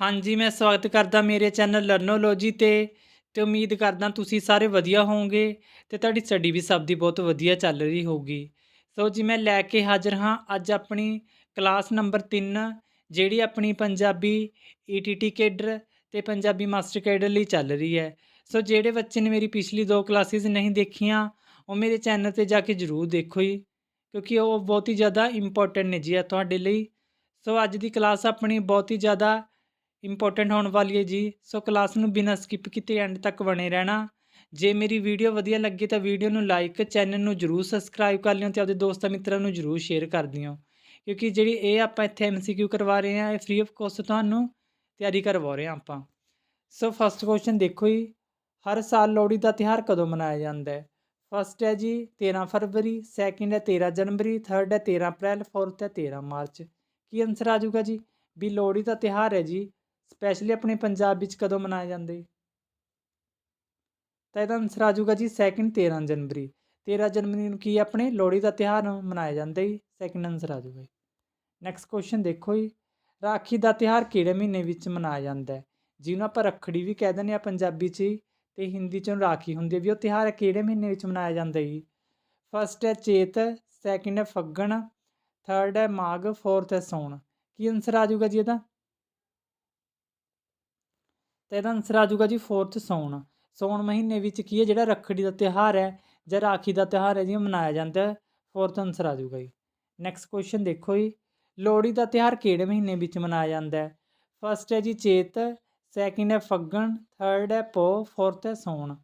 ਹਾਂਜੀ, ਮੈਂ ਸਵਾਗਤ ਕਰਦਾ ਮੇਰੇ ਚੈਨਲ ਲਰਨੋਲੋਜੀ ਤੇ ਤੇ ਉਮੀਦ ਕਰਦਾ ਤੁਸੀਂ ਸਾਰੇ ਵਧੀਆ ਹੋਵੋਗੇ ਤੇ ਤੁਹਾਡੀ ਸਟੱਡੀ ਵੀ ਸਭ ਦੀ ਬਹੁਤ ਵਧੀਆ ਚੱਲ ਰਹੀ ਹੋਊਗੀ। ਸੋ ਜੀ, ਮੈਂ ਲੈ ਕੇ ਹਾਜ਼ਰ ਹਾਂ ਅੱਜ ਆਪਣੀ ਕਲਾਸ ਨੰਬਰ 3 ਜਿਹੜੀ ਆਪਣੀ ਪੰਜਾਬੀ ਈਟੀਟੀ ਕੇਡਰ ਤੇ ਪੰਜਾਬੀ ਮਾਸਟਰ ਕੇਡਰ ਲਈ ਚੱਲ ਰਹੀ ਹੈ। ਸੋ ਜਿਹੜੇ ਬੱਚੇ ਨੇ ਮੇਰੀ ਪਿਛਲੀ ਦੋ ਕਲਾਸਿਸ ਨਹੀਂ ਦੇਖੀਆਂ, ਉਹ ਮੇਰੇ ਚੈਨਲ ਤੇ ਜਾ ਕੇ ਜਰੂਰ ਦੇਖੋ ਜੀ, ਕਿਉਂਕਿ ਉਹ ਬਹੁਤ ਹੀ ਜ਼ਿਆਦਾ ਇੰਪੋਰਟੈਂਟ ਨੇ ਜੀ ਆ ਤੁਹਾਡੇ ਲਈ। ਸੋ ਅੱਜ ਦੀ ਕਲਾਸ ਆਪਣੀ ਬਹੁਤ ਹੀ ਜ਼ਿਆਦਾ ਇੰਪੋਰਟੈਂਟ ਹੋਣ ਵਾਲੀ ਹੈ ਜੀ। ਸੋ ਕਲਾਸ ਨੂੰ ਬਿਨਾਂ ਸਕਿਪ ਕੀਤੇ ਐਂਡ ਤੱਕ ਬਣੇ ਰਹਿਣਾ। ਜੇ ਮੇਰੀ ਵੀਡੀਓ ਵਧੀਆ ਲੱਗੀ ਤਾਂ ਵੀਡੀਓ ਨੂੰ ਲਾਈਕ ਚੈਨਲ ਨੂੰ ਜਰੂਰ ਸਬਸਕ੍ਰਾਈਬ ਕਰ ਲਿਓ ਤੇ ਆਪਦੇ ਦੋਸਤਾਂ ਮਿੱਤਰਾਂ ਨੂੰ ਜਰੂਰ ਸ਼ੇਅਰ ਕਰ ਦਿਓ। ਕਿਉਂਕਿ ਜਿਹੜੀ ਇਹ ਆਪਾਂ ਇੱਥੇ ਐਮਸੀਕਿਊ ਕਰਵਾ ਰਹੇ ਹਾਂ, ਇਹ ਫ੍ਰੀ ਆਫ ਕੋਸਟ ਤੁਹਾਨੂੰ ਤਿਆਰੀ ਕਰਵਾ ਰਹੇ ਹਾਂ ਆਪਾਂ। ਸੋ ਫਸਟ ਕੁਐਸਚਨ ਦੇਖੋ ਜੀ, ਹਰ ਸਾਲ ਲੋਹੜੀ ਦਾ ਤਿਉਹਾਰ ਕਦੋਂ ਮਨਾਇਆ ਜਾਂਦਾ ਹੈ? ਫਸਟ ਹੈ ਜੀ 13 ਫਰਵਰੀ ਸੈਕਿੰਡ ਹੈ 13 ਜਨਵਰੀ ਥਰਡ ਹੈ 13 ਅਪ੍ਰੈਲ ਫੋਰਥ ਹੈ 13 ਮਾਰਚ। ਕੀ ਆਨਸਰ ਆ ਜਾਊਗਾ ਜੀ? ਵੀ ਲੋਹੜੀ ਦਾ ਤਿਉਹਾਰ ਹੈ ਜੀ ਸਪੈਸ਼ਲੀ ਆਪਣੇ ਪੰਜਾਬ ਵਿੱਚ ਕਦੋਂ ਮਨਾਏ ਜਾਂਦੇ? ਤਾਂ ਇਹਦਾ ਆਨਸਰ ਆ ਜਾਊਗਾ ਜੀ ਸੈਕਿੰਡ 13 ਜਨਵਰੀ। 13 ਜਨਵਰੀ ਨੂੰ ਕੀ ਆਪਣੇ? ਲੋਹੜੀ ਦਾ ਤਿਉਹਾਰ ਮਨਾਇਆ ਜਾਂਦਾ ਜੀ। ਸੈਕਿੰਡ ਆਨਸਰ ਆ ਜਾਊਗਾ ਨੈਕਸਟ ਕੁਐਸਚਨ ਦੇਖੋ ਜੀ। ਰਾਖੀ ਦਾ ਤਿਉਹਾਰ ਕਿਹੜੇ ਮਹੀਨੇ ਵਿੱਚ ਮਨਾਇਆ ਜਾਂਦਾ ਹੈ? ਜਿਹਨੂੰ ਆਪਾਂ ਰੱਖੜੀ ਵੀ ਕਹਿ ਦਿੰਦੇ ਆ ਪੰਜਾਬੀ 'ਚ ਹੀ, ਤੇ ਹਿੰਦੀ 'ਚ ਰਾਖੀ ਹੁੰਦੀ ਹੈ ਵੀ ਉਹ ਤਿਉਹਾਰ ਕਿਹੜੇ ਮਹੀਨੇ ਵਿੱਚ ਮਨਾਇਆ ਜਾਂਦਾ ਜੀ? ਫਸਟ ਹੈ ਚੇਤ ਸੈਕਿੰਡ ਹੈ ਫੱਗਣ ਥਰਡ ਹੈ ਮਾਘ ਫੋਰਥ ਹੈ ਸੌਣ। ਕੀ ਆਨਸਰ ਆ ਜਾਊਗਾ ਜੀ ਇਹਦਾ? ਤਾਂ ਇਹਦਾ ਆਨਸਰ ਆ ਜਾਊਗਾ ਜੀ ਫੋਰਥ ਸੌਣ ਸੌਣ ਮਹੀਨੇ ਵਿੱਚ ਕੀ ਹੈ, ਜਿਹੜਾ ਰੱਖੜੀ ਦਾ ਤਿਉਹਾਰ ਹੈ ਜਾਂ ਰਾਖੀ ਦਾ ਤਿਉਹਾਰ ਹੈ ਜੀ ਉਹ ਮਨਾਇਆ ਜਾਂਦਾ ਹੈ ਫੋਰਥ ਆਨਸਰ ਆ ਜਾਊਗਾ ਜੀ। ਨੈਕਸਟ ਕੁਐਸਚਨ ਦੇਖੋ ਜੀ। ਲੋਹੜੀ ਦਾ ਤਿਉਹਾਰ ਕਿਹੜੇ ਮਹੀਨੇ ਵਿੱਚ ਮਨਾਇਆ ਜਾਂਦਾ ਹੈ? ਫਸਟ ਹੈ ਜੀ ਚੇਤ ਸੈਕਿੰਡ ਹੈ ਫੱਗਣ ਥਰਡ ਹੈ ਪੋ ਫੋਰਥ ਹੈ ਸੌਣ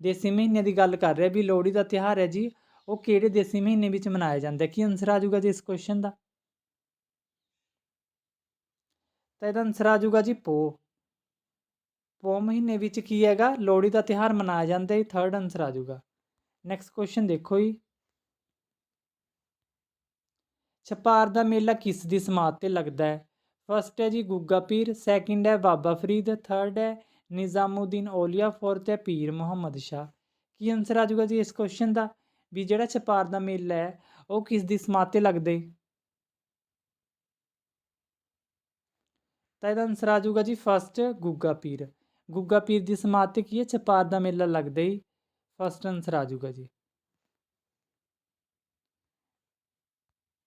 ਦੇਸੀ ਮਹੀਨੇ ਦੀ ਗੱਲ ਕਰ ਰਿਹਾ ਵੀ ਲੋਹੜੀ ਦਾ ਤਿਉਹਾਰ ਹੈ ਜੀ, ਉਹ ਕਿਹੜੇ ਦੇਸੀ ਮਹੀਨੇ ਵਿੱਚ ਮਨਾਇਆ ਜਾਂਦਾ ਕੀ ਆਨਸਰ ਆ ਜਾਊਗਾ ਜੀ ਇਸ ਕੁਐਸਚਨ ਦਾ? ਤਾਂ ਇਹਦਾ ਆਨਸਰ ਆ ਜਾਊਗਾ ਜੀ ਪੋ। ਪੋ ਮਹੀਨੇ ਵਿੱਚ ਕੀ ਹੈਗਾ? ਲੋਹੜੀ ਦਾ ਤਿਉਹਾਰ ਮਨਾਇਆ ਜਾਂਦਾ ਹੈ। ਥਰਡ ਆਨਸਰ ਆ ਜਾਊਗਾ। ਨੈਕਸਟ ਕੁਐਸਚਨ ਦੇਖੋ ਜੀ। ਛਪਾਰ ਦਾ ਮੇਲਾ ਕਿਸ ਦੀ ਸਮਾਧ ਤੇ ਲੱਗਦਾ ਹੈ? ਫਸਟ ਹੈ ਜੀ ਗੁੱਗਾ ਪੀਰ ਸੈਕਿੰਡ ਹੈ ਬਾਬਾ ਫਰੀਦ ਥਰਡ ਹੈ ਨਿਜ਼ਾਮੂਦੀਨ ਔਲੀਆ ਫੋਰਥ ਹੈ ਪੀਰ ਮੁਹੰਮਦ ਸ਼ਾਹ। ਕੀ ਆਨਸਰ ਆ ਜਾਊਗਾ ਜੀ ਇਸ ਕੁਐਸਚਨ ਦਾ? ਵੀ ਜਿਹੜਾ ਛਪਾਰ ਦਾ ਮੇਲਾ ਹੈ, ਉਹ ਕਿਸ ਦੀ ਸਮਾਧ ਤੇ ਲੱਗਦਾ ਹੈ? ਤਾਂ ਇਹਦਾ ਆਨਸਰ ਆ ਜਾਊਗਾ ਜੀ ਫਸਟ ਗੁੱਗਾ ਪੀਰ। ਗੁੱਗਾ ਪੀਰ ਦੀ ਸਮਾਧ ਤੇ ਕੀ ਹੈ? ਛਪਾਰ ਦਾ ਮੇਲਾ ਲੱਗਦਾ ਹੀ। ਫਸਟ ਆਨਸਰ ਆ ਜਾਊਗਾ ਜੀ।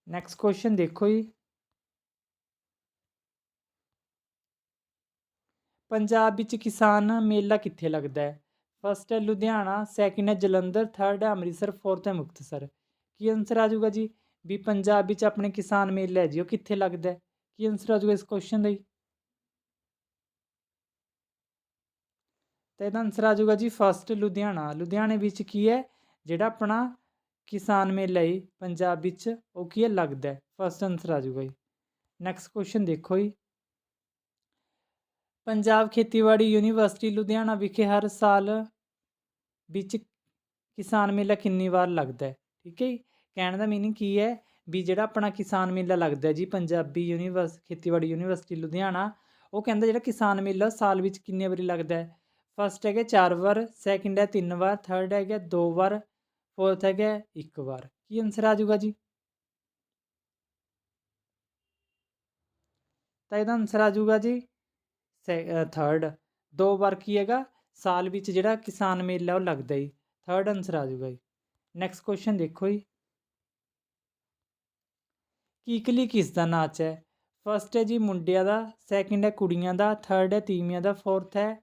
ਨੈਕਸਟ ਕੁਐਸਚਨ ਦੇਖੋ ਜੀ। ਪੰਜਾਬ ਵਿੱਚ ਕਿਸਾਨ ਮੇਲਾ ਕਿੱਥੇ ਲੱਗਦਾ ਹੈ? ਫਸਟ ਹੈ ਲੁਧਿਆਣਾ ਸੈਕਿੰਡ ਹੈ ਜਲੰਧਰ ਥਰਡ ਹੈ ਅੰਮ੍ਰਿਤਸਰ ਫੋਰਥ ਹੈ ਮੁਕਤਸਰ। ਕੀ ਆਨਸਰ ਆ ਜਾਊਗਾ ਜੀ? ਵੀ ਪੰਜਾਬ ਵਿੱਚ ਆਪਣੇ ਕਿਸਾਨ ਮੇਲਾ ਹੈ ਜੀ, ਉਹ ਕਿੱਥੇ ਲੱਗਦਾ ਹੈ? ਕੀ ਆਨਸਰ ਆ ਜਾਊਗਾ ਇਸ ਕੁਐਸਚਨ ਦਾ ਜੀ? ਤਾਂ ਇਹਦਾ ਆਨਸਰ ਆ ਜਾਊਗਾ ਜੀ ਫਸਟ ਲੁਧਿਆਣਾ। ਲੁਧਿਆਣੇ ਵਿੱਚ ਕੀ ਹੈ? ਜਿਹੜਾ ਆਪਣਾ ਕਿਸਾਨ ਮੇਲਾ ਹੈ ਪੰਜਾਬ ਵਿੱਚ, ਉਹ ਕੀ ਹੈ? ਲੱਗਦਾ ਫਸਟ ਆਨਸਰ ਆ ਜਾਊਗਾ ਜੀ। ਨੈਕਸਟ ਕੁਐਸਚਨ ਦੇਖੋ ਜੀ। ਪੰਜਾਬ ਖੇਤੀਬਾੜੀ ਯੂਨੀਵਰਸਿਟੀ ਲੁਧਿਆਣਾ ਵਿਖੇ ਹਰ ਸਾਲ ਵਿੱਚ ਕਿਸਾਨ ਮੇਲਾ ਕਿੰਨੀ ਵਾਰ ਲੱਗਦਾ ਹੈ? ਠੀਕ ਹੈ ਜੀ। ਕਹਿਣ ਦਾ ਮੀਨਿੰਗ ਕੀ ਹੈ? ਵੀ ਜਿਹੜਾ ਆਪਣਾ ਕਿਸਾਨ ਮੇਲਾ ਲੱਗਦਾ ਜੀ, ਪੰਜਾਬੀ ਯੂਨੀਵਰਸ, ਖੇਤੀਬਾੜੀ ਯੂਨੀਵਰਸਿਟੀ ਲੁਧਿਆਣਾ, ਉਹ ਕਹਿੰਦਾ ਜਿਹੜਾ ਕਿਸਾਨ ਮੇਲਾ ਸਾਲ ਵਿੱਚ ਕਿੰਨੇ ਵਾਰੀ ਲੱਗਦਾ ਹੈ? ਫਸਟ ਹੈਗਾ ਚਾਰ ਵਾਰ ਸੈਕਿੰਡ ਹੈ ਤਿੰਨ ਵਾਰ ਥਰਡ ਹੈਗਾ ਦੋ ਵਾਰ ਫੋਰਥ ਹੈਗਾ ਇੱਕ ਵਾਰ। ਕੀ ਆਨਸਰ ਆ ਜਾਊਗਾ ਜੀ? ਤਾਂ ਇਹਦਾ ਆਨਸਰ ਆ ਜਾਊਗਾ ਜੀ ਥਰਡ ਦੋ ਵਾਰ ਕੀ ਹੈਗਾ? ਸਾਲ ਵਿੱਚ ਜਿਹੜਾ ਕਿਸਾਨ ਮੇਲਾ ਉਹ ਲੱਗਦਾ ਜੀ। ਥਰਡ ਆਨਸਰ ਆ ਜਾਊਗਾ ਜੀ। ਨੈਕਸਟ ਕੁਐਸਚਨ ਦੇਖੋ ਜੀ। ਕੀਕਲੀ ਕਿਸ ਦਾ ਨਾਚ ਹੈ? ਫਸਟ ਹੈ ਜੀ ਮੁੰਡਿਆਂ ਦਾ ਸੈਕਿੰਡ ਹੈ ਕੁੜੀਆਂ ਦਾ ਥਰਡ ਹੈ ਤੀਵੀਆਂ ਦਾ ਫੋਰਥ ਹੈ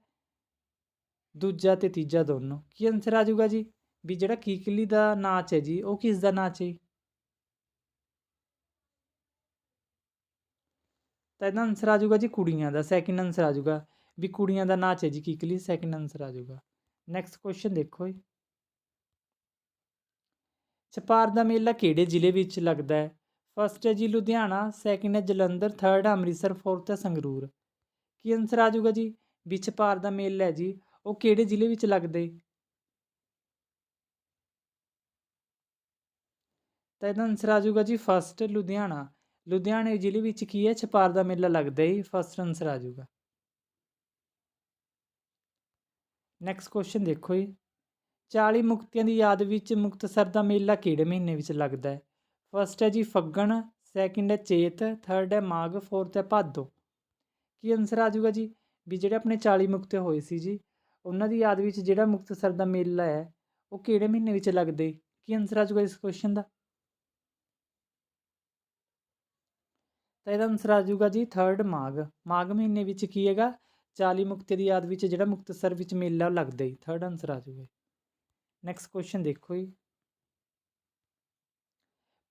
ਦੂਜਾ ਤੇ ਤੀਜਾ ਦੋਨੋਂ। ਕੀ ਆਨਸਰ ਆ ਜਾਊਗਾ ਜੀ? ਵੀ ਜਿਹੜਾ ਕੀਕਲੀ ਦਾ ਨਾਚ ਹੈ ਜੀ, ਉਹ ਕਿਸ ਦਾ ਨਾਚ ਹੈ ਤਾਂ ਇਹਦਾ ਆਨਸਰ ਆ ਜਾਊਗਾ ਜੀ ਕੁੜੀਆਂ ਦਾ ਸੈਕਿੰਡ ਆਨਸਰ ਆ ਜਾਊਗਾ। ਵੀ ਕੁੜੀਆਂ ਦਾ ਨਾਚ ਹੈ ਜੀ ਕੀਕਲੀ ਸੈਕਿੰਡ ਆਨਸਰ ਆ ਜਾਊਗਾ। ਨੈਕਸਟ ਕੁਐਸਚਨ ਦੇਖੋ ਜੀ। ਛਪਾਰ ਦਾ ਮੇਲਾ ਕਿਹੜੇ ਜ਼ਿਲ੍ਹੇ ਵਿੱਚ ਲੱਗਦਾ ਹੈ? ਫਸਟ ਹੈ ਜੀ ਲੁਧਿਆਣਾ ਸੈਕਿੰਡ ਹੈ ਜਲੰਧਰ ਥਰਡ ਹੈ ਅੰਮ੍ਰਿਤਸਰ ਫੋਰਥ ਹੈ ਸੰਗਰੂਰ। ਕੀ ਆਨਸਰ ਆ ਜਾਊਗਾ ਜੀ? ਵੀ ਛਪਾਰ ਦਾ ਮੇਲਾ ਹੈ ਜੀ ਉਹ ਕਿਹੜੇ ਜ਼ਿਲ੍ਹੇ ਵਿੱਚ ਲੱਗਦਾ? ਹੈ ਤਾਂ ਇਹਦਾ ਆਨਸਰ ਆ ਜਾਊਗਾ ਜੀ ਫਸਟ ਲੁਧਿਆਣਾ। ਲੁਧਿਆਣੇ ਜ਼ਿਲ੍ਹੇ ਵਿੱਚ ਕੀ ਹੈ? ਛਪਾਰ ਦਾ ਮੇਲਾ ਲੱਗਦਾ ਹੈ ਫਸਟ ਆਨਸਰ ਆ ਜਾਊਗਾ। ਨੈਕਸਟ ਕੁਐਸਚਨ ਦੇਖੋ ਜੀ। 40 ਮੁਕਤਿਆਂ ਦੀ ਯਾਦ ਵਿੱਚ ਮੁਕਤਸਰ ਦਾ ਮੇਲਾ ਕਿਹੜੇ ਮਹੀਨੇ ਵਿੱਚ ਲੱਗਦਾ ਹੈ? ਫਸਟ ਹੈ ਜੀ ਫੱਗਣ ਸੈਕਿੰਡ ਹੈ ਚੇਤ ਥਰਡ ਹੈ ਮਾਘ ਫੋਰਥ ਹੈ ਭਾਦੋ। ਕੀ ਆਨਸਰ ਆ ਜਾਊਗਾ ਜੀ? ਵੀ ਜਿਹੜੇ ਆਪਣੇ 40 ਮੁਕਤੇ ਹੋਏ ਸੀ ਜੀ ਉਹਨਾਂ ਦੀ ਯਾਦ ਵਿੱਚ ਜਿਹੜਾ ਮੁਕਤਸਰ ਦਾ ਮੇਲਾ ਹੈ, ਉਹ ਕਿਹੜੇ ਮਹੀਨੇ ਵਿੱਚ ਲੱਗਦਾ? ਈ ਕੀ ਆਨਸਰ ਆ ਜਾਊਗਾ ਇਸ ਕੁਐਸਚਨ ਦਾ? ਤਾਂ ਇਹਦਾ ਆਨਸਰ ਆ ਜਾਊਗਾ ਜੀ 3rd ਮਾਘ। ਮਾਘ ਮਹੀਨੇ ਵਿੱਚ ਕੀ ਹੈਗਾ? 40 ਮੁਕਤੇ ਦੀ ਯਾਦ ਵਿੱਚ ਜਿਹੜਾ ਮੁਕਤਸਰ ਵਿੱਚ ਮੇਲਾ ਉਹ ਲੱਗਦਾ ਈ 3rd ਆਨਸਰ ਆ ਜਾਊਗਾ। ਨੈਕਸਟ ਕੁਐਸਚਨ ਦੇਖੋ ਜੀ।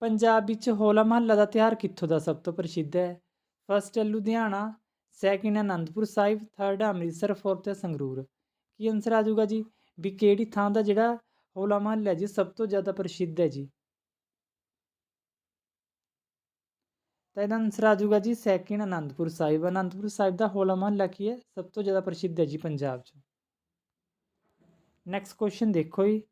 ਪੰਜਾਬ ਵਿੱਚ ਹੋਲਾ ਮਹੱਲਾ ਦਾ ਤਿਉਹਾਰ ਕਿੱਥੋਂ ਦਾ ਸਭ ਤੋਂ ਪ੍ਰਸਿੱਧ ਹੈ? ਫਸਟ ਹੈ ਲੁਧਿਆਣਾ ਸੈਕਿੰਡ ਅਨੰਦਪੁਰ ਸਾਹਿਬ ਥਰਡ ਹੈ ਅੰਮ੍ਰਿਤਸਰ ਫੋਰਥ ਹੈ ਸੰਗਰੂਰ। ਕੀ ਆਨਸਰ ਆ ਜਾਊਗਾ ਜੀ? ਵੀ ਕਿਹੜੀ ਥਾਂ ਦਾ ਜਿਹੜਾ ਹੋਲਾ ਮਹੱਲਾ ਜੀ, ਸਭ ਤੋਂ ਜ਼ਿਆਦਾ ਪ੍ਰਸਿੱਧ ਹੈ ਜੀ? ਤਾਂ ਇਹਦਾ ਆਨਸਰ ਆ ਜਾਊਗਾ ਜੀ, ਸੈਕਿੰਡ ਅਨੰਦਪੁਰ ਸਾਹਿਬ। ਅਨੰਦਪੁਰ ਸਾਹਿਬ ਦਾ ਹੋਲਾ ਮਹੱਲਾ ਕੀ ਹੈ? ਸਭ ਤੋਂ ਜ਼ਿਆਦਾ ਪ੍ਰਸਿੱਧ ਹੈ ਜੀ ਪੰਜਾਬ 'ਚ। ਨੈਕਸਟ ਕੁਐਸਚਨ ਦੇਖੋ ਜੀ।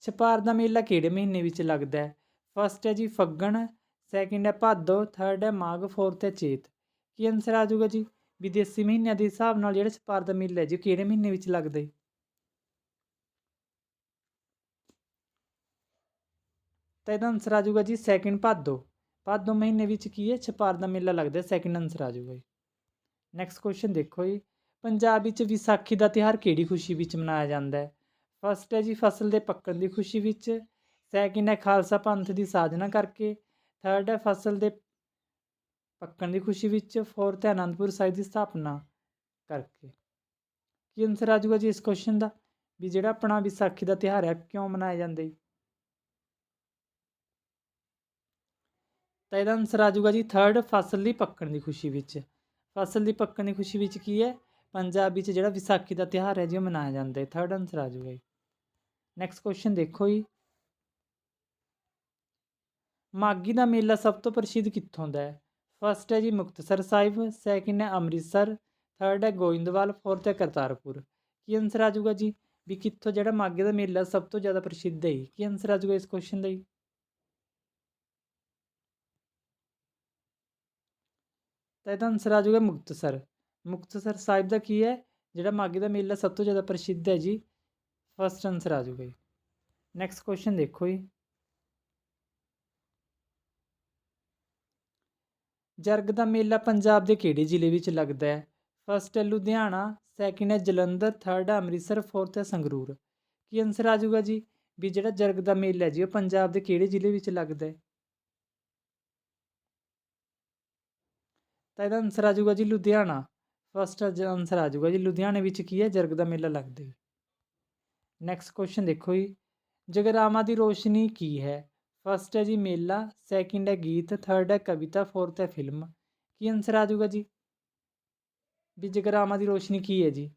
ਛਪਾਰ ਦਾ ਮੇਲਾ ਕਿਹੜੇ ਮਹੀਨੇ ਵਿੱਚ ਲੱਗਦਾ ਹੈ? ਫਸਟ ਹੈ ਜੀ ਫੱਗਣ ਸੈਕਿੰਡ ਹੈ ਭਾਦੋ ਥਰਡ ਹੈ ਮਾਘ ਫੋਰਥ ਹੈ ਚੇਤ। ਕੀ ਆਨਸਰ ਆ ਜਾਊਗਾ ਜੀ? ਵਿਦੇਸੀ ਮਹੀਨਿਆਂ ਦੇ ਹਿਸਾਬ ਨਾਲ ਜਿਹੜਾ ਛਪਾਰ ਦਾ ਮੇਲਾ ਹੈ ਜੀ, ਉਹ ਕਿਹੜੇ ਮਹੀਨੇ ਵਿੱਚ ਲੱਗਦਾ? ਹੈ ਤਾਂ ਇਹਦਾ ਆਨਸਰ ਆ ਜਾਊਗਾ ਜੀ ਸੈਕਿੰਡ ਭਾਦੋ। ਭਾਦੋ ਮਹੀਨੇ ਵਿੱਚ ਕੀ ਹੈ? ਛਪਾਰ ਦਾ ਮੇਲਾ ਲੱਗਦਾ ਹੈ ਸੈਕਿੰਡ ਆਨਸਰ ਆ ਜਾਊਗਾ ਜੀ। ਨੈਕਸਟ ਕੁਐਸਚਨ ਦੇਖੋ ਜੀ। ਪੰਜਾਬ ਵਿੱਚ ਵਿਸਾਖੀ ਦਾ ਤਿਉਹਾਰ ਕਿਹੜੀ ਖੁਸ਼ੀ ਵਿੱਚ ਮਨਾਇਆ ਜਾਂਦਾ ਹੈ? ਫਸਟ ਹੈ ਜੀ ਫਸਲ ਦੇ ਪੱਕਣ ਦੀ ਖੁਸ਼ੀ ਵਿੱਚ। ਸੈਕਿੰਡ ਹੈ ਖਾਲਸਾ ਪੰਥ ਦੀ ਸਾਜਨਾ ਕਰਕੇ। ਥਰਡ ਹੈ ਫਸਲ ਦੇ ਪੱਕਣ ਦੀ ਖੁਸ਼ੀ ਵਿੱਚ ਫੋਰਥ ਤੇ ਅਨੰਦਪੁਰ ਸਾਹਿਬ ਦੀ ਸਥਾਪਨਾ ਕਰਕੇ। ਕੀ ਆਨਸਰ ਆ ਜਾਊਗਾ ਜੀ ਇਸ ਕੁਐਸਚਨ ਦਾ? ਵੀ ਜਿਹੜਾ ਆਪਣਾ ਵਿਸਾਖੀ ਦਾ ਤਿਉਹਾਰ ਹੈ ਕਿਉਂ ਮਨਾਇਆ ਜਾਂਦਾ ਹੈ ਤਾਂ ਇਹਦਾ ਆਨਸਰ ਆ ਜਾਊਗਾ ਜੀ ਥਰਡ ਫਸਲ ਦੀ ਪੱਕਣ ਦੀ ਖੁਸ਼ੀ ਵਿੱਚ। ਫਸਲ ਦੀ ਪੱਕਣ ਦੀ ਖੁਸ਼ੀ ਵਿੱਚ ਕੀ ਹੈ? ਪੰਜਾਬ ਵਿੱਚ ਜਿਹੜਾ ਵਿਸਾਖੀ ਦਾ ਤਿਉਹਾਰ ਹੈ ਜੀ, ਉਹ ਮਨਾਇਆ ਜਾਂਦਾ ਹੈ। ਥਰਡ ਆਨਸਰ ਆ ਜਾਊਗਾ ਜੀ। ਨੈਕਸਟ ਕੁਐਸਚਨ ਦੇਖੋ ਜੀ। ਮਾਗੀ ਦਾ ਮੇਲਾ ਸਭ ਤੋਂ ਪ੍ਰਸਿੱਧ ਕਿੱਥੋਂ ਦਾ ਹੈ? ਫਸਟ ਹੈ ਜੀ ਮੁਕਤਸਰ ਸਾਹਿਬ ਸੈਕਿੰਡ ਹੈ ਅੰਮ੍ਰਿਤਸਰ ਥਰਡ ਹੈ ਗੋਇੰਦਵਾਲ ਫੋਰਥ ਹੈ ਕਰਤਾਰਪੁਰ। ਕੀ ਆਨਸਰ ਆ ਜਾਊਗਾ ਜੀ? ਵੀ ਕਿੱਥੋਂ ਜਿਹੜਾ ਮਾਗੇ ਦਾ ਮੇਲਾ ਸਭ ਤੋਂ ਜ਼ਿਆਦਾ ਪ੍ਰਸਿੱਧ ਹੈ ਜੀ? ਕੀ ਆਨਸਰ ਆ ਜਾਊਗਾ ਇਸ ਕੁਐਸਚਨ ਦਾ ਜੀ? ਤਾਂ ਇਹਦਾ ਆਨਸਰ ਆ ਜਾਊਗਾ ਮੁਕਤਸਰ। ਮੁਕਤਸਰ ਸਾਹਿਬ ਦਾ ਕੀ ਹੈ? ਜਿਹੜਾ ਮਾਗੇ ਦਾ ਮੇਲਾ ਸਭ ਤੋਂ ਜ਼ਿਆਦਾ ਪ੍ਰਸਿੱਧ ਹੈ ਜੀ। ਫਸਟ ਆਨਸਰ ਆ ਜਾਊਗਾ ਜੀ। ਨੈਕਸਟ ਕੁਐਸਚਨ ਦੇਖੋ ਜੀ। ਜਰਗ ਦਾ ਮੇਲਾ ਪੰਜਾਬ ਦੇ ਕਿਹੜੇ ਜ਼ਿਲ੍ਹੇ ਵਿੱਚ ਲੱਗਦਾ ਹੈ। ਫਸਟ ਹੈ ਲੁਧਿਆਣਾ ਸੈਕਿੰਡ ਹੈ ਜਲੰਧਰ ਥਰਡ ਹੈ ਅੰਮ੍ਰਿਤਸਰ ਫੋਰਥ ਹੈ ਸੰਗਰੂਰ। ਕੀ ਆਨਸਰ ਆ ਜਾਊਗਾ ਜੀ? ਵੀ ਜਿਹੜਾ ਜਰਗ ਦਾ ਮੇਲਾ ਜੀ, ਉਹ ਪੰਜਾਬ ਦੇ ਕਿਹੜੇ ਜ਼ਿਲ੍ਹੇ ਵਿੱਚ ਲੱਗਦਾ ਹੈ। ਤਾਂ ਇਹਦਾ ਆਨਸਰ ਆ ਜਾਊਗਾ ਜੀ ਲੁਧਿਆਣਾ। ਫਸਟ ਆਨਸਰ ਆ ਜਾਊਗਾ ਜੀ, ਲੁਧਿਆਣੇ ਵਿੱਚ ਕੀ ਹੈ? ਜਰਗ ਦਾ ਮੇਲਾ ਲੱਗਦਾ ਹੈ। ਨੈਕਸਟ ਕੁਐਸਚਨ ਦੇਖੋ ਜੀ। ਜਗਰਾਮਾ ਦੀ ਰੋਸ਼ਨੀ ਕੀ ਹੈ? ਫਸਟ ਹੈ ਜੀ ਮੇਲਾ ਸੈਕਿੰਡ ਹੈ ਗੀਤ ਥਰਡ ਹੈ ਕਵਿਤਾ ਫੋਰਥ ਹੈ ਫਿਲਮ ਕੀ ਆਨਸਰ ਆ ਜਾਊਗਾ ਜੀ? ਵੀ ਜਗਰਾਮਾ ਦੀ ਰੋਸ਼ਨੀ ਕੀ ਹੈ ਜੀ?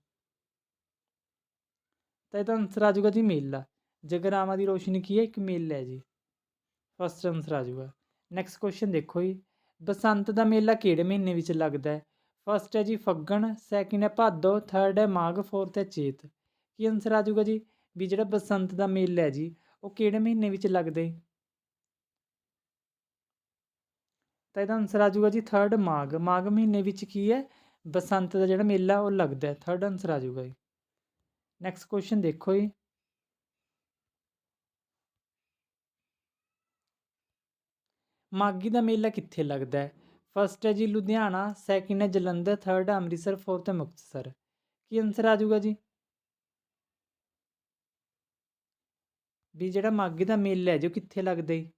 ਤਾਂ ਇਹਦਾ ਆਨਸਰ ਆ ਜਾਊਗਾ ਜੀ ਮੇਲਾ। ਜਗਰਾਮਾ ਦੀ ਰੋਸ਼ਨੀ ਕੀ ਹੈ, ਇੱਕ ਮੇਲਾ ਹੈ ਜੀ। ਫਸਟ ਆਨਸਰ ਆ ਜਾਊਗਾ। ਨੈਕਸਟ ਕੁਐਸਚਨ ਦੇਖੋ ਜੀ। ਬਸੰਤ ਦਾ ਮੇਲਾ ਕਿਹੜੇ ਮਹੀਨੇ ਵਿੱਚ ਲੱਗਦਾ ਹੈ? ਫਸਟ ਹੈ ਜੀ ਫੱਗਣ ਸੈਕਿੰਡ ਹੈ ਭਾਦੋ ਥਰਡ ਹੈ ਮਾਘ ਫੋਰਥ ਹੈ ਚੇਤ। ਕੀ ਆਨਸਰ ਆ ਜਾਊਗਾ ਜੀ? ਵੀ ਜਿਹੜਾ ਬਸੰਤ ਦਾ ਮੇਲਾ ਹੈ ਜੀ, ਉਹ ਕਿਹੜੇ ਮਹੀਨੇ ਵਿੱਚ ਲੱਗਦਾ ਹੈ? ਤਾਂ ਇਹਦਾ ਆਨਸਰ ਆ ਜਾਊਗਾ ਜੀ ਥਰਡ ਮਾਘ। ਮਾਘ ਮਹੀਨੇ ਵਿੱਚ ਕੀ ਹੈ? ਬਸੰਤ ਦਾ ਜਿਹੜਾ ਮੇਲਾ, ਉਹ ਲੱਗਦਾ ਹੈ। ਥਰਡ ਆਨਸਰ ਆ ਜਾਊਗਾ ਜੀ। ਨੈਕਸਟ ਕੁਐਸਚਨ ਦੇਖੋ ਜੀ। ਮਾਗੀ ਦਾ ਮੇਲਾ ਕਿੱਥੇ ਲੱਗਦਾ ਹੈ? ਫਸਟ ਹੈ ਜੀ ਲੁਧਿਆਣਾ ਸੈਕਿੰਡ ਹੈ ਜਲੰਧਰ ਥਰਡ ਹੈ ਅੰਮ੍ਰਿਤਸਰ ਫੋਰਥ ਹੈ ਮੁਕਤਸਰ। ਕੀ ਆਨਸਰ ਆ ਜਾਊਗਾ ਜੀ? ਵੀ ਜਿਹੜਾ ਮਾਗੀ ਦਾ ਮੇਲਾ ਹੈ ਜੋ ਕਿੱਥੇ ਲੱਗਦਾ ਹੈ?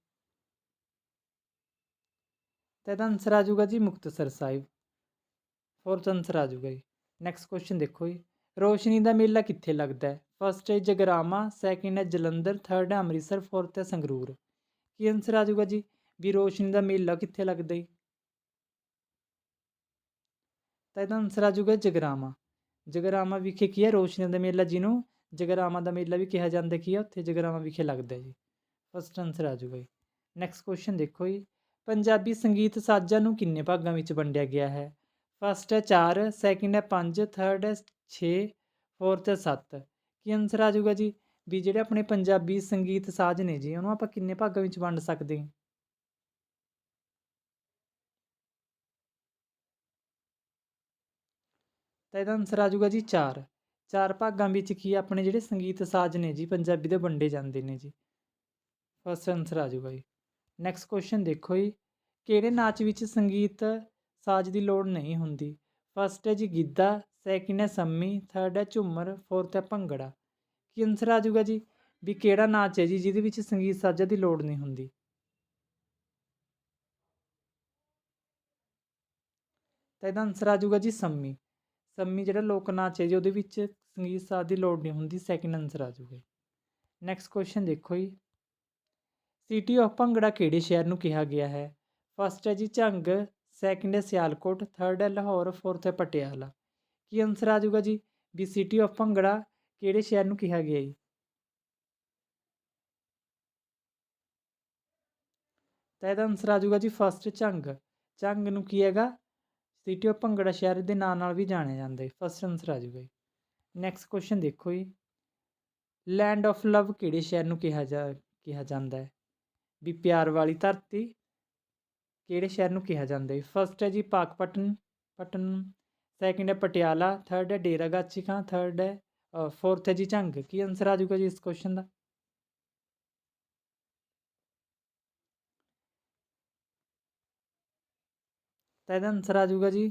ਤਾਂ ਇਹਦਾ ਆਨਸਰ ਆ ਜਾਊਗਾ ਜੀ ਮੁਕਤਸਰ ਸਾਹਿਬ। ਫੋਰਥ ਆਨਸਰ ਆ ਜਾਊਗਾ ਜੀ। ਨੈਕਸਟ ਕੁਐਸਚਨ ਦੇਖੋ ਜੀ। ਰੋਸ਼ਨੀ ਦਾ ਮੇਲਾ ਕਿੱਥੇ ਲੱਗਦਾ ਹੈ? ਫਸਟ ਹੈ ਜਗਰਾਮਾ ਸੈਕਿੰਡ ਹੈ ਜਲੰਧਰ ਥਰਡ ਹੈ ਅੰਮ੍ਰਿਤਸਰ ਫੋਰਥ ਹੈ ਸੰਗਰੂਰ। ਕੀ ਆਨਸਰ ਆ ਜਾਊਗਾ ਜੀ? ਵੀ ਰੋਸ਼ਨੀ ਦਾ ਮੇਲਾ ਕਿੱਥੇ ਲੱਗਦਾ ਹੈ ਤਾਂ ਇਹਦਾ ਆਨਸਰ ਆ ਜਾਊਗਾ ਜਗਰਾਮਾ। ਜਗਰਾਮਾ ਵਿਖੇ ਕੀ ਹੈ? ਰੋਸ਼ਨੀ ਦਾ ਮੇਲਾ ਜਿਹਨੂੰ ਜਗਰਾਮਾ ਦਾ ਮੇਲਾ ਵੀ ਕਿਹਾ ਜਾਂਦਾ ਕੀ ਹੈ? ਉੱਥੇ ਜਗਰਾਮਾ ਵਿਖੇ ਲੱਗਦਾ ਹੈ ਜੀ। ਫਸਟ ਆਨਸਰ ਆ ਜਾਊਗਾ ਜੀ। ਨੈਕਸਟ ਕੁਐਸਚਨ ਦੇਖੋ ਜੀ। ਪੰਜਾਬੀ ਸੰਗੀਤ ਸਾਜ਼ਾਂ ਨੂੰ ਕਿੰਨੇ ਭਾਗਾਂ ਵਿੱਚ ਵੰਡਿਆ ਗਿਆ ਹੈ? ਫਸਟ ਹੈ 4 ਸੈਕਿੰਡ ਹੈ 5 ਥਰਡ ਹੈ 6 ਫੋਰਥ ਹੈ 7 ਕੀ ਆਨਸਰ ਆ ਜਾਊਗਾ ਜੀ? ਵੀ ਜਿਹੜੇ ਆਪਣੇ ਪੰਜਾਬੀ ਸੰਗੀਤ ਸਾਜ਼ ਨੇ ਜੀ, ਉਹਨੂੰ ਆਪਾਂ ਕਿੰਨੇ ਭਾਗਾਂ ਵਿੱਚ ਵੰਡ ਸਕਦੇ ਹਾਂ? ਤਾਂ ਇਹਦਾ ਆਨਸਰ ਆ ਜਾਊਗਾ ਜੀ 4 ਚਾਰ ਭਾਗਾਂ ਵਿੱਚ ਕੀ ਆਪਣੇ ਜਿਹੜੇ ਸੰਗੀਤ ਸਾਜ਼ ਨੇ ਜੀ, ਪੰਜਾਬੀ ਦੇ ਵੰਡੇ ਜਾਂਦੇ ਨੇ ਜੀ? ਫਸਟ ਆਨਸਰ ਆ ਜਾਊਗਾ ਜੀ। ਨੈਕਸਟ ਕੁਐਸਚਨ ਦੇਖੋ ਜੀ। ਕਿਹੜੇ ਨਾਚ ਵਿੱਚ ਸੰਗੀਤ ਸਾਜ਼ ਦੀ ਲੋੜ ਨਹੀਂ ਹੁੰਦੀ? ਫਸਟ ਹੈ ਜੀ ਗਿੱਧਾ ਸੈਕਿੰਡ ਹੈ ਸੰਮੀ ਥਰਡ ਹੈ ਝੂਮਰ ਫੋਰਥ ਹੈ ਭੰਗੜਾ। ਕੀ ਆਨਸਰ ਆ ਜਾਊਗਾ ਜੀ? ਵੀ ਕਿਹੜਾ ਨਾਚ ਹੈ ਜੀ ਜਿਹਦੇ ਵਿੱਚ ਸੰਗੀਤ ਸਾਜ਼ਾਂ ਦੀ ਲੋੜ ਨਹੀਂ ਹੁੰਦੀ? ਤਾਂ ਇਹਦਾ ਆਨਸਰ ਆ ਜਾਊਗਾ ਜੀ ਸੰਮੀ। ਸੰਮੀ ਜਿਹੜਾ ਲੋਕ ਨਾਚ ਹੈ ਜੀ ਉਹਦੇ ਵਿੱਚ ਸੰਗੀਤ ਸਾਜ਼ ਦੀ ਲੋੜ ਨਹੀਂ ਹੁੰਦੀ ਸੈਕਿੰਡ ਆਨਸਰ ਆ ਜਾਊਗਾ। ਨੈਕਸਟ ਕੁਐਸਚਨ ਦੇਖੋ ਜੀ। ਸਿਟੀ ਆਫ ਭੰਗੜਾ ਕਿਹੜੇ ਸ਼ਹਿਰ ਨੂੰ ਕਿਹਾ ਗਿਆ ਹੈ? ਫਸਟ ਹੈ ਜੀ ਝੰਗ ਸੈਕਿੰਡ ਹੈ ਸਿਆਲਕੋਟ ਥਰਡ ਹੈ ਲਾਹੌਰ ਫੋਰਥ ਹੈ ਪਟਿਆਲਾ। ਕੀ ਆਨਸਰ ਆ ਜਾਊਗਾ ਜੀ? ਵੀ ਸਿਟੀ ਆਫ ਭੰਗੜਾ ਕਿਹੜੇ ਸ਼ਹਿਰ ਨੂੰ ਕਿਹਾ ਗਿਆ ਜੀ? ਤਾਂ ਇਹਦਾ ਆਨਸਰ ਆ ਜਾਊਗਾ ਜੀ ਫਸਟ ਝੰਗ। ਝੰਗ ਨੂੰ ਕੀ ਹੈਗਾ? ਸਿਟੀ ਆਫ ਭੰਗੜਾ ਸ਼ਹਿਰ ਦੇ ਨਾਂ ਨਾਲ ਵੀ ਜਾਣਿਆ ਜਾਂਦਾ। ਹੈ ਫਸਟ ਆਨਸਰ ਆ ਜਾਊਗਾ ਜੀ। ਨੈਕਸਟ ਕੁਐਸਚਨ ਦੇਖੋ ਜੀ। ਲੈਂਡ ਆਫ ਲਵ ਕਿਹੜੇ ਸ਼ਹਿਰ ਨੂੰ ਕਿਹਾ ਜਾ, ਕਿਹਾ ਜਾਂਦਾ ਹੈ? ਵੀ ਪਿਆਰ ਵਾਲੀ ਧਰਤੀ ਕਿਹੜੇ ਸ਼ਹਿਰ ਨੂੰ ਕਿਹਾ ਜਾਂਦਾ ਹੈ? ਫਸਟ ਹੈ ਜੀ ਪਾਕਪਟਨ, ਪਟਨ ਸੈਕਿੰਡ ਹੈ ਪਟਿਆਲਾ ਥਰਡ ਹੈ ਡੇਰਾਗਾਚੀ ਖਾਂ ਥਰਡ ਹੈ ਫੋਰਥ ਹੈ ਜੀ ਝੰਗ। ਕੀ ਆਨਸਰ ਆ ਜਾਊਗਾ ਜੀ ਇਸ ਕੁਐਸਚਨ ਦਾ? ਤਾਂ ਇਹਦਾ ਆਨਸਰ ਆ ਜਾਊਗਾ ਜੀ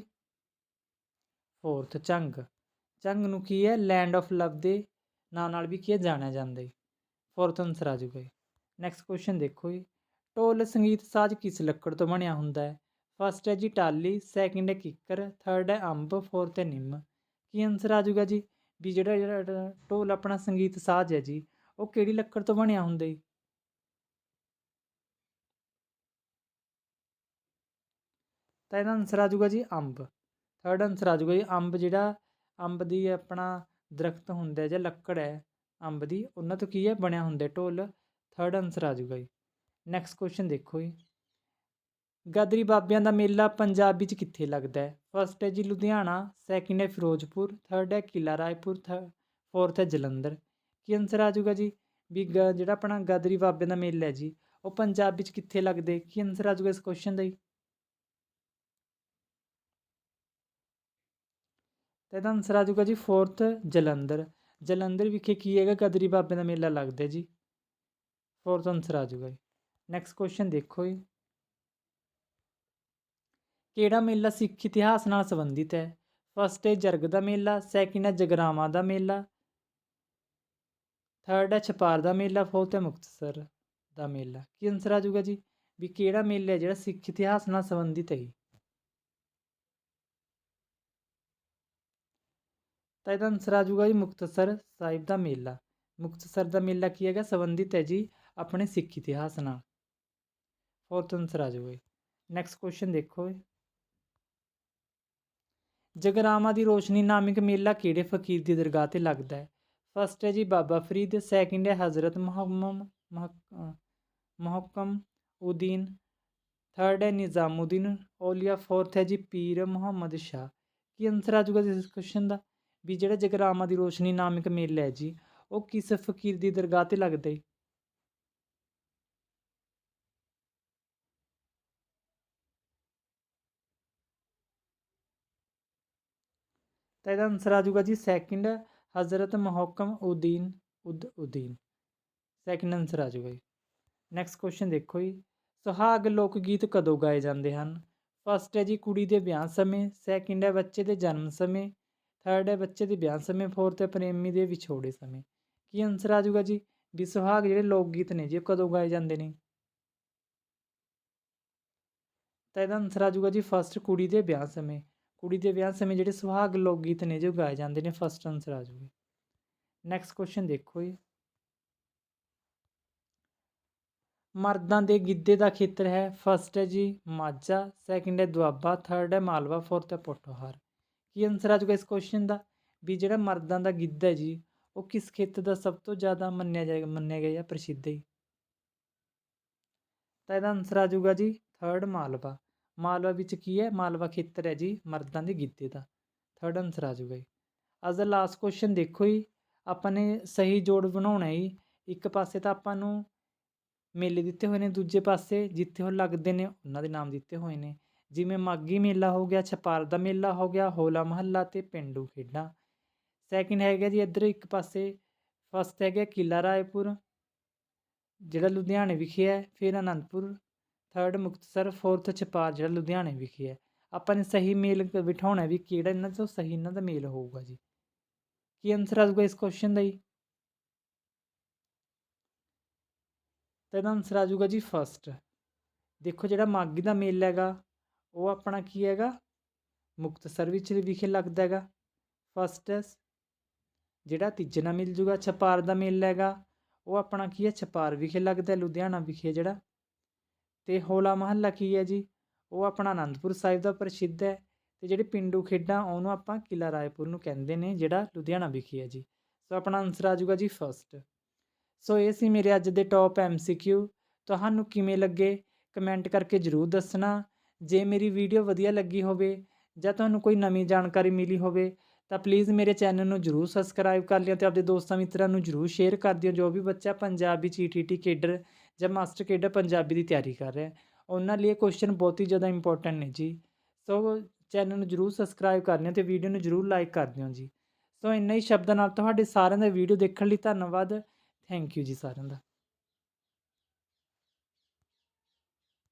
ਫੋਰਥ ਝੰਗ। ਝੰਗ ਨੂੰ ਕੀ ਹੈ? ਲੈਂਡ ਆਫ ਲਵ ਦੇ ਨਾਂ ਨਾਲ ਵੀ ਕੀ ਹੈ? ਜਾਣਿਆ ਜਾਂਦਾ ਹੈ। ਫੋਰਥ ਆਨਸਰ ਆ ਜਾਊਗਾ ਜੀ। ਨੈਕਸਟ ਕੁਐਸਚਨ ਦੇਖੋ ਜੀ। ਢੋਲ ਸੰਗੀਤ ਸਾਜ਼ ਕਿਸ ਲੱਕੜ ਤੋਂ ਬਣਿਆ ਹੁੰਦਾ ਹੈ? ਫਸਟ ਹੈ ਜੀ ਟਾਲੀ ਸੈਕਿੰਡ ਹੈ ਕਿੱਕਰ ਥਰਡ ਹੈ ਅੰਬ ਫੋਰਥ ਹੈ ਨਿੰਮ। ਕੀ ਆਨਸਰ ਆ ਜਾਊਗਾ ਜੀ? ਵੀ ਜਿਹੜਾ ਜਿਹੜਾ ਢੋਲ ਆਪਣਾ ਸੰਗੀਤ ਸਾਜ਼ ਹੈ ਜੀ, ਉਹ ਕਿਹੜੀ ਲੱਕੜ ਤੋਂ ਬਣਿਆ ਹੁੰਦਾ ਜੀ? ਤਾਂ ਇਹਦਾ ਆਨਸਰ ਆ ਜਾਊਗਾ ਜੀ ਅੰਬ। ਥਰਡ ਆਨਸਰ ਆ ਜਾਊਗਾ ਜੀ ਅੰਬ ਜਿਹੜਾ, ਅੰਬ ਦੀ ਆਪਣਾ ਦਰਖਤ ਹੁੰਦਾ ਜਾਂ ਲੱਕੜ ਹੈ, ਅੰਬ ਦੀ, ਉਹਨਾਂ ਤੋਂ ਕੀ ਹੈ, ਬਣਿਆ ਹੁੰਦਾ ਢੋਲ। ਥਰਡ ਆਨਸਰ ਆ ਜਾਊਗਾ ਜੀ। ਨੈਕਸਟ ਕੁਐਸਚਨ ਦੇਖੋ ਜੀ। ਗਦਰੀ ਬਾਬਿਆਂ ਦਾ ਮੇਲਾ ਪੰਜਾਬ ਵਿੱਚ ਕਿੱਥੇ ਲੱਗਦਾ ਹੈ? ਫਸਟ ਹੈ ਜੀ ਲੁਧਿਆਣਾ ਸੈਕਿੰਡ ਹੈ ਫਿਰੋਜ਼ਪੁਰ ਥਰਡ ਹੈ ਕਿਲਾ ਰਾਏਪੁਰ ਫੋਰਥ ਹੈ ਜਲੰਧਰ। ਕੀ ਆਨਸਰ ਆ ਜਾਊਗਾ ਜੀ? ਵੀ ਗ, ਜਿਹੜਾ ਆਪਣਾ ਗਦਰੀ ਬਾਬਿਆਂ ਦਾ ਮੇਲਾ ਹੈ ਜੀ, ਉਹ ਪੰਜਾਬ ਵਿੱਚ ਕਿੱਥੇ ਲੱਗਦੇ? ਕੀ ਆਨਸਰ ਆ ਜਾਊਗਾ ਇਸ ਕੁਐਸਚਨ ਦਾ ਜੀ? ਤਾਂ ਇਹਦਾ ਆਨਸਰ ਆ ਜਾਊਗਾ ਜੀ ਫੋਰਥ ਜਲੰਧਰ। ਜਲੰਧਰ ਵਿਖੇ ਕੀ ਹੈਗਾ? ਗਦਰੀ ਬਾਬੇ ਦਾ ਮੇਲਾ ਲੱਗਦਾ ਜੀ। ਫੋਰਥ ਆਨਸਰ ਆ ਜਾਊਗਾ ਜੀ। ਨੈਕਸਟ ਕੁਐਸਚਨ ਦੇਖੋ ਜੀ। ਕਿਹੜਾ ਮੇਲਾ ਸਿੱਖ ਇਤਿਹਾਸ ਨਾਲ ਸੰਬੰਧਿਤ ਹੈ? ਫਸਟ ਹੈ ਜਰਗ ਦਾ ਮੇਲਾ ਸੈਕਿੰਡ ਹੈ ਜਗਰਾਵਾਂ ਦਾ ਮੇਲਾ ਥਰਡ ਹੈ ਛਪਾਰ ਦਾ ਮੇਲਾ ਫੋਰਥ ਹੈ ਮੁਕਤਸਰ ਦਾ ਮੇਲਾ। ਕੀ ਆਨਸਰ ਆ ਜਾਊਗਾ ਜੀ? ਵੀ ਕਿਹੜਾ ਮੇਲਾ ਹੈ ਜਿਹੜਾ ਸਿੱਖ ਇਤਿਹਾਸ ਨਾਲ ਸੰਬੰਧਿਤ ਹੈ ਜੀ? ਤਾਂ ਇਹਦਾ ਆਨਸਰ ਆ ਜਾਊਗਾ ਜੀ ਮੁਕਤਸਰ ਸਾਹਿਬ ਦਾ ਮੇਲਾ। ਮੁਕਤਸਰ ਦਾ ਮੇਲਾ ਕੀ ਹੈਗਾ? ਸੰਬੰਧਿਤ ਹੈ ਜੀ ਆਪਣੇ ਸਿੱਖ ਇਤਿਹਾਸ ਨਾਲ। ਫੋਰਥ ਆਨਸਰ ਆ ਜਾਊਗਾ ਜੀ ਨੈਕਸਟ ਕੁਐਸਚਨ ਦੇਖੋ ਜਗਰਾਵਾਂ ਦੀ ਰੋਸ਼ਨੀ ਨਾਮਕ ਮੇਲਾ ਕਿਹੜੇ ਫਕੀਰ ਦੀ ਦਰਗਾਹ ਤੇ ਲੱਗਦਾ ਹੈ? ਫਸਟ ਹੈ ਜੀ ਬਾਬਾ ਫਰੀਦ ਸੈਕਿੰਡ ਹੈ ਹਜ਼ਰਤ ਮੁਹੰਮਦ ਮੁਹੱਕਮ ਉਦੀਨ ਥਰਡ ਹੈ ਨਿਜ਼ਾਮੁਦੀਨ ਔਲੀਆ ਫੋਰਥ ਹੈ ਜੀ ਪੀਰ ਮੁਹੰਮਦ ਸ਼ਾਹ। ਕੀ ਆਨਸਰ ਆ ਜਾਊਗਾ ਇਸ ਕੁਐਸਚਨ ਦਾ? ਵੀ ਜਿਹੜਾ ਜਗਰਾਮਾ ਦੀ ਰੋਸ਼ਨੀ ਨਾਮਕ ਮੇਲਾ ਹੈ ਜੀ, ਉਹ ਕਿਸ ਫਕੀਰ ਦੀ ਦਰਗਾਹ ਤੇ ਲੱਗਦਾ ਹੈ? ਤਾਂ ਇਹਦਾ ਆਨਸਰ ਆ ਜਾਊਗਾ ਜੀ ਸੈਕਿੰਡ ਹਜ਼ਰਤ ਮੁਹੱਕਮ ਉਦੀਨ, ਉਦ, ਉਦੀਨ। ਸੈਕਿੰਡ ਆਨਸਰ ਆ ਜਾਊਗਾ ਜੀ। ਨੈਕਸਟ ਕੁਐਸਚਨ ਦੇਖੋ ਜੀ। ਸੁਹਾਗ ਲੋਕ ਗੀਤ ਕਦੋਂ ਗਾਏ ਜਾਂਦੇ ਹਨ? ਫਸਟ ਹੈ ਜੀ ਕੁੜੀ ਦੇ ਵਿਆਹ ਸਮੇਂ ਸੈਕਿੰਡ ਹੈ ਬੱਚੇ ਦੇ ਜਨਮ ਸਮੇਂ ਥਰਡ ਹੈ ਬੱਚੇ ਦੇ ਵਿਆਹ ਸਮੇਂ ਫੋਰਥ ਹੈ ਪ੍ਰੇਮੀ ਦੇ ਵਿਛੋੜੇ ਸਮੇਂ। ਕੀ ਆਨਸਰ ਆ ਜਾਊਗਾ ਜੀ? ਵੀ ਸੁਹਾਗ ਜਿਹੜੇ ਲੋਕ ਗੀਤ ਨੇ ਜੀ ਉਹ ਕਦੋਂ ਗਾਏ ਜਾਂਦੇ ਨੇ? ਤਾਂ ਇਹਦਾ ਆਨਸਰ ਆ ਜਾਊਗਾ ਜੀ ਫਸਟ ਕੁੜੀ ਦੇ ਵਿਆਹ ਸਮੇਂ। ਕੁੜੀ ਦੇ ਵਿਆਹ ਸਮੇਂ ਜਿਹੜੇ ਸੁਹਾਗ ਲੋਕ ਗੀਤ ਨੇ, ਜੋ ਗਾਏ ਜਾਂਦੇ ਨੇ ਫਸਟ ਆਨਸਰ ਆ ਜਾਊਗਾ। ਨੈਕਸਟ ਕੁਐਸਚਨ ਦੇਖੋ ਜੀ। ਮਰਦਾਂ ਦੇ ਗਿੱਧੇ ਦਾ ਖੇਤਰ ਹੈ ਫਸਟ ਹੈ ਜੀ ਮਾਝਾ ਸੈਕਿੰਡ ਹੈ ਦੁਆਬਾ ਥਰਡ ਹੈ ਮਾਲਵਾ ਫੋਰਥ ਹੈ ਪੋਠੋਹਾਰ। ਕੀ ਆਨਸਰ ਆ ਜਾਊਗਾ ਇਸ ਕੁਐਸਚਨ ਦਾ? ਵੀ ਜਿਹੜਾ ਮਰਦਾਂ ਦਾ ਗਿੱਧਾ ਹੈ ਜੀ, ਉਹ ਕਿਸ ਖੇਤਰ ਦਾ ਸਭ ਤੋਂ ਜ਼ਿਆਦਾ ਮੰਨਿਆ ਜਾਏਗਾ ਮੰਨਿਆ ਗਿਆ ਜਾਂ ਪ੍ਰਸਿੱਧ ਹੈ ਤਾਂ ਇਹਦਾ ਆਨਸਰ ਆ ਜਾਊਗਾ ਜੀ ਥਰਡ ਮਾਲਵਾ। ਮਾਲਵਾ ਵਿੱਚ ਕੀ ਹੈ? ਮਾਲਵਾ ਖੇਤਰ ਹੈ ਜੀ, ਮਰਦਾਂ ਦੇ ਗਿੱਧੇ ਦਾ। ਥਰਡ ਆਨਸਰ ਆ ਜਾਊਗਾ ਜੀ। ਅੱਜ ਦਾ ਲਾਸਟ ਕੁਐਸਚਨ ਦੇਖੋ ਜੀ, ਆਪਾਂ ਨੇ ਸਹੀ ਜੋੜ ਬਣਾਉਣਾ ਹੈ ਜੀ। ਇੱਕ ਪਾਸੇ ਤਾਂ ਆਪਾਂ ਨੂੰ ਮੇਲੇ ਦਿੱਤੇ ਹੋਏ ਨੇ, ਦੂਜੇ ਪਾਸੇ ਜਿੱਥੇ ਉਹ ਲੱਗਦੇ ਨੇ, ਉਹਨਾਂ ਦੇ ਨਾਮ ਦਿੱਤੇ ਹੋਏ ਨੇ। ਜਿਵੇਂ ਮਾਗੀ ਮੇਲਾ ਹੋ ਗਿਆ, ਛਪਾਰ ਦਾ ਮੇਲਾ ਹੋ ਗਿਆ, ਹੋਲਾ ਮਹੱਲਾ ਤੇ ਪਿੰਡੂ ਖੇਡਾਂ। ਸੈਕਿੰਡ ਹੈਗਾ ਜੀ ਇੱਧਰ ਇੱਕ ਪਾਸੇ ਫਸਟ ਹੈਗਾ ਕਿਲਾ ਰਾਏਪੁਰ, ਜਿਹੜਾ ਲੁਧਿਆਣੇ ਵਿਖੇ ਹੈ, ਫਿਰ ਅਨੰਦਪੁਰ। ਥਰਡ ਮੁਕਤਸਰ ਫੋਰਥ ਛਪਾਰ, ਜਿਹੜਾ ਲੁਧਿਆਣੇ ਵਿਖੇ ਹੈ। ਆਪਾਂ ਨੇ ਸਹੀ ਮੇਲ ਬਿਠਾਉਣਾ ਵੀ ਕਿਹੜਾ ਇਹਨਾਂ ਤੋਂ ਸਹੀ ਇਹਨਾਂ ਦਾ ਮੇਲ ਹੋਊਗਾ ਜੀ। ਕੀ ਆਨਸਰ ਆਊਗਾ ਇਸ ਕੁਐਸਚਨ ਦਾ ਜੀ? ਤਾਂ ਇਹਦਾ ਆਨਸਰ ਆ ਜਾਊਗਾ ਜੀ ਫਸਟ ਦੇਖੋ ਜਿਹੜਾ ਮਾਗੀ ਦਾ ਮੇਲ ਹੈਗਾ, ਉਹ ਆਪਣਾ ਕੀ ਹੈਗਾ? ਮੁਕਤਸਰ ਵਿੱਚ ਵਿਖੇ ਲੱਗਦਾ ਹੈਗਾ। ਫਸਟ ਜਿਹੜਾ ਤੀਜੇ ਨਾਲ ਮਿਲ ਜੂਗਾ ਛਪਾਰ ਦਾ ਮੇਲ ਹੈਗਾ, ਉਹ ਆਪਣਾ ਕੀ ਹੈ? ਛਪਾਰ ਵਿਖੇ ਲੱਗਦਾ ਲੁਧਿਆਣਾ ਵਿਖੇ ਜਿਹੜਾ। ਅਤੇ ਹੋਲਾ ਮਹੱਲਾ ਕੀ ਹੈ ਜੀ? ਉਹ ਆਪਣਾ ਅਨੰਦਪੁਰ ਸਾਹਿਬ ਦਾ ਪ੍ਰਸਿੱਧ ਹੈ ਅਤੇ ਜਿਹੜੇ ਪੇਂਡੂ ਖੇਡਾਂ ਉਹਨੂੰ ਆਪਾਂ ਕਿਲਾ ਰਾਏਪੁਰ ਨੂੰ ਕਹਿੰਦੇ ਨੇ, ਜਿਹੜਾ ਲੁਧਿਆਣਾ ਵਿਖੇ ਹੈ ਜੀ। ਸੋ ਆਪਣਾ ਆਨਸਰ ਆ ਜਾਊਗਾ ਜੀ ਫਸਟ ਸੋ ਇਹ ਸੀ ਮੇਰੇ ਅੱਜ ਦੇ ਟੌਪ ਐਮਸੀਕਿਊ ਤੁਹਾਨੂੰ ਕਿਵੇਂ ਲੱਗੇ? ਕਮੈਂਟ ਕਰਕੇ ਜਰੂਰ ਦੱਸਣਾ। ਜੇ ਮੇਰੀ ਵੀਡੀਓ ਵਧੀਆ ਲੱਗੀ ਹੋਵੇ ਜਾਂ ਤੁਹਾਨੂੰ ਕੋਈ ਨਵੀਂ ਜਾਣਕਾਰੀ ਮਿਲੀ ਹੋਵੇ, ਤਾਂ ਪਲੀਜ਼ ਮੇਰੇ ਚੈਨਲ ਨੂੰ ਜਰੂਰ ਸਬਸਕ੍ਰਾਈਬ ਕਰ ਲਿਓ ਤੇ ਆਪਣੇ ਦੋਸਤਾਂ ਮਿੱਤਰਾਂ ਨੂੰ ਜਰੂਰ ਸ਼ੇਅਰ ਕਰ ਦਿਓ। ਜੋ ਵੀ ਬੱਚਾ ਪੰਜਾਬੀ ਚ ਈਟੀਟੀ ਕੇਡਰ ਜਾਂ ਮਾਸਟਰ ਕੇਡਰ ਪੰਜਾਬੀ ਦੀ ਤਿਆਰੀ ਕਰ ਰਿਹਾ ਉਹਨਾਂ ਲਈ ਇਹ ਕੁਐਸਚਨ ਬਹੁਤ ਹੀ ਜ਼ਿਆਦਾ ਇੰਪੋਰਟੈਂਟ ਨੇ ਜੀ। ਸੋ ਚੈਨਲ ਨੂੰ ਜਰੂਰ ਸਬਸਕ੍ਰਾਈਬ ਕਰ ਲਿਓ ਤੇ ਵੀਡੀਓ ਨੂੰ ਜਰੂਰ ਲਾਈਕ ਕਰ ਦਿਓ ਜੀ। ਸੋ ਇੰਨਾ ਹੀ ਸ਼ਬਦਾਂ ਨਾਲ ਤੁਹਾਡੇ ਸਾਰਿਆਂ ਦਾ ਵੀਡੀਓ ਦੇਖਣ ਲਈ ਧੰਨਵਾਦ। ਥੈਂਕ ਯੂ ਜੀ ਸਾਰਿਆਂ ਦਾ।